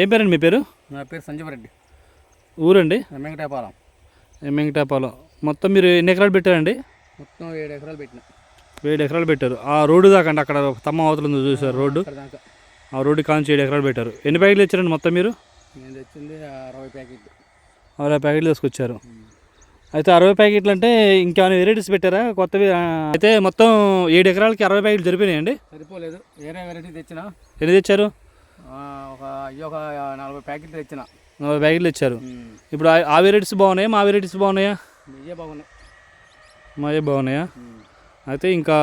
ఏం పేరండి మీ పేరు? నా పేరు సంజీవరెడ్డి ఊరండి? వెంకటాపాలెం. వెంకటాపాలెం. మొత్తం మీరు ఎన్ని ఎకరాలు పెట్టారండి? మొత్తం ఏడు ఎకరాలు పెట్టిన. ఏడు ఎకరాలు పెట్టారు. ఆ రోడ్డు దాకా అండి అక్కడ ఒక తమ్మ అవతల ఉంది చూసారు రోడ్డు. ఆ రోడ్డు కాంచి ఏడు ఎకరాలు పెట్టారు. ఎన్ని ప్యాకెట్లు ఇచ్చారండి మొత్తం మీరు? నేను తెచ్చింది అరవై ప్యాకెట్ అరవై ప్యాకెట్లు తీసుకొచ్చారు. అయితే అరవై ప్యాకెట్లు అంటే ఇంకేమైనా వెరైటీస్ పెట్టారా? కొత్తవి అయితే మొత్తం ఏడు ఎకరాలకి అరవై ప్యాకెట్లు జరిపోయినాయండి సరిపోలేదు. వేరే వెరైటీ తెచ్చిన. ఎన్ని తెచ్చారు? ఒక అయ్యి ఒక నలభై ప్యాకెట్లు తెచ్చిన. నలభై ప్యాకెట్లు ఇచ్చారు ఇప్పుడు ఆ- వెరైటీస్ బాగున్నాయా? మా వెరైటీస్ బాగున్నాయా? ఇవే బాగున్నాయి. మాయే బాగున్నాయా? అయితే ఇంకా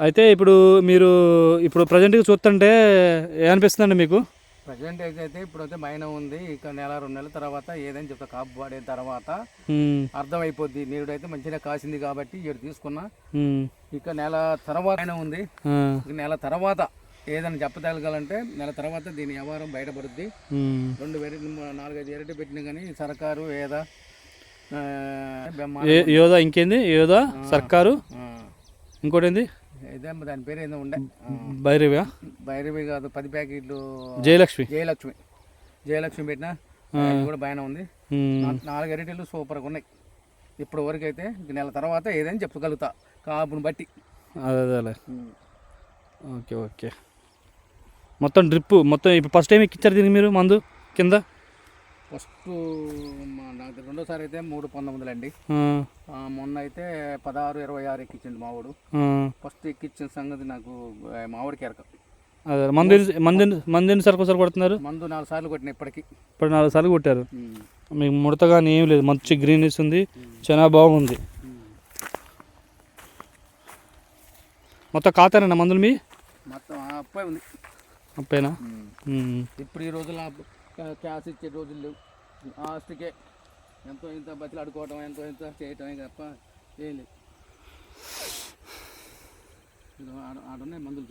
అయితే ఇప్పుడు మీరు ఇప్పుడు ప్రజెంట్గా చూస్తుంటే ఏమనిపిస్తుందండి మీకు? ప్రజెంట్ అయితే ఇప్పుడు అయితే మైన ఉంది. ఇక నెల రెండు నెలల తర్వాత ఏదని చెప్తా. కాపు పడిన తర్వాత అర్థమైపోద్ది. నీరు అయితే మంచిగా కాసింది కాబట్టి ఏడు తీసుకున్నా. ఇక నెల తర్వాత ఉంది. ఇక నెల తర్వాత ఏదని చెప్పగలగాలంటే నెల తర్వాత దీని వ్యవహారం బయటపడుద్ది. రెండు వెరైటీ నాలుగైదు వెరైటీ పెట్టినా కానీ సర్కారు ఏదా యోధా ఇంకేంది? యోధా సర్కారు? ఇంకోటి ఏంది దాని పేరు ఏదో ఉండే. ఆ, భైరవ్యా భైరవి కాదు పది ప్యాకెట్లు జయలక్ష్మి. జయలక్ష్మి. జయలక్ష్మి పెట్టిన అది కూడా బాగానే ఉంది. నాలుగు వెరైటీలు సూపర్గా ఉన్నాయి. ఇప్పుడు వరకు అయితే నెల తర్వాత ఏదని చెప్పగలుగుతా కాపుని బట్టి. అదే అదేలే ఓకే ఓకే. మొత్తం డ్రిప్ మొత్తం ఇప్పుడు ఫస్ట్ టైం ఎక్కిచ్చారు దీనికి మీరు మందు కింద? ఫస్ట్ మా నాకు రెండోసారి అయితే మూడు పంతొమ్మిదిలు అండి మొన్న అయితే పదహారు ఇరవై ఆరు ఎక్కించింది మావాడు ఫస్ట్ ఎక్కించిన సంగతి నాకు ఆ, మామిడికి ఎరక మందు మందు మందు ఎన్ని సార్లు ఒకసారి కొడుతున్నారు? మందు నాలుగు సార్లు కొట్టిన ఇప్పటికి. ఇప్పుడు నాలుగు సార్లు కొట్టారు. మీకు ముడత కానీ ఏం లేదు మంచి గ్రీనిస్ ఉంది చాలా బాగుంది. మొత్తం కాతారన్న మందులు మీ? మొత్తం ఆ అబ్బాయి ఉంది. అప్పేనా. ఇప్పుడు ఈ రోజుల్లో క్యాష్ ఇచ్చే రోజులు లేవు. ఆస్తికే ఎంతో ఇంత బతిలు అడుకోవటం ఎంతో ఇంత చేయటమే తప్ప ఏం లేదు. ఇదిగో ఆడ ఆడున్నాయి మందులు చూడ.